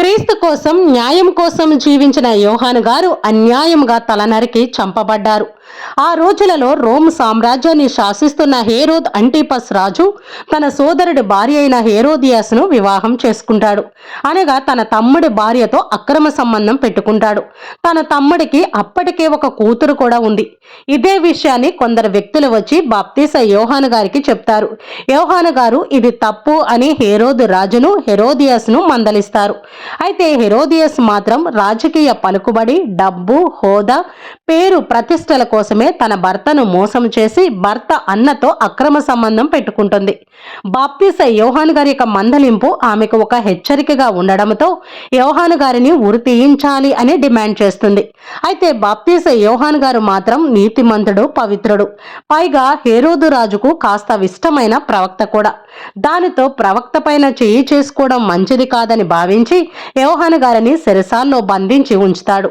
క్రీస్తు కోసం న్యాయం కోసం జీవించిన యోహాను గారు అన్యాయంగా తలనరికి చంపబడ్డారు. ఆ రోజులలో రోమ్ సామ్రాజ్యాన్ని శాసిస్తున్న హేరోద్ అంటిపస్ రాజు తన సోదరుడి భార్య అయిన హేరోదియాస్ను వివాహం చేసుకుంటాడు. అనగా తన తమ్ముడి భార్యతో అక్రమ సంబంధం పెట్టుకుంటాడు. తన తమ్ముడికి అప్పటికే ఒక కూతురు కూడా ఉంది. ఇదే విషయాన్ని కొందరు వ్యక్తులు వచ్చి బాప్తీస యోహాను గారికి చెప్తారు. యోహాను గారు ఇది తప్పు అని హేరోదు రాజును హెరోదియస్ను మందలిస్తారు. అయితే హెరోదియస్ మాత్రం రాజకీయ పలుకుబడి డబ్బు హోదా పేరు ప్రతిష్టల కోసమే తన భర్తను మోసం చేసి భర్త అన్నతో అక్రమ సంబంధం పెట్టుకుంటుంది. బాప్తిస యోహాను గారి యొక్క మందలింపు ఆమెకు ఒక హెచ్చరికగా ఉండడంతో యోహాను గారిని ఉరి తీయించాలి అని డిమాండ్ చేస్తుంది. అయితే బాప్తిస యోహాను గారు మాత్రం నీతిమంతుడు పవిత్రుడు. పైగా హేరోదు రాజుకు కాస్త ఇష్టమైన ప్రవక్త కూడా. దానితో ప్రవక్త పైన చేయి చేసుకోవడం మంచిది కాదని భావించి యోహాను గారిని సెరసాల్లో బంధించి ఉంచుతాడు.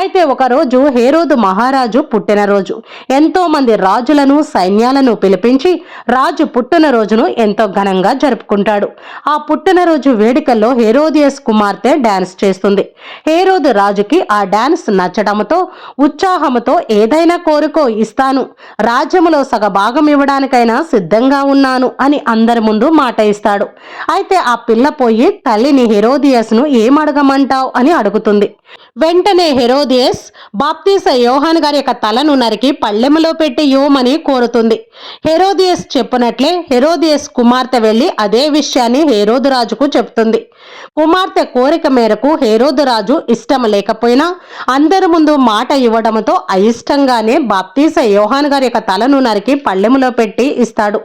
అయితే ఒకరోజు హేరోదు మహారాజు పుట్టినరోజు ఎంతో మంది రాజులను సైన్యాలను పిలిపించి రాజు పుట్టినరోజును ఎంతో ఘనంగా జరుపుకుంటాడు. ఆ పుట్టినరోజు వేడుకల్లో హేరోదియస్ కుమార్తె డాన్స్ చేస్తుంది. హేరోదు రాజుకి ఆ డాన్స్ నచ్చడంతో ఉత్సాహంతో ఏదైనా కోరుకో ఇస్తాను. రాజ్యములో సగ భాగం ఇవ్వడానికైనా సిద్ధంగా ఉన్నాను అని అందరి ముందు మాట ఇస్తాడు. అయితే ఆ పిల్ల పోయి తల్లిని హెరోదియస్ను ఏమడగమంటావు అని అడుగుతుంది. వెంటనే హెరోదియస్ బాప్తీస యోహాన్ గారి యొక్క తలను నరికి పళ్ళెములో పెట్టి ఇవ్వమని కోరుతుంది. హెరోదియస్ చెప్పినట్లే హెరోదియస్ కుమార్తె వెళ్ళి అదే విషయాన్ని హేరోదు రాజుకు చెప్తుంది. కుమార్తె కోరిక మేరకు హేరోదు రాజు ఇష్టం లేకపోయినా అందరి ముందు మాట ఇవ్వడంతో అయిష్టంగానే బాప్తీస యోహాన్ గారి యొక్క తలను నరికి పళ్ళెములో పెట్టి ఇస్తాడు.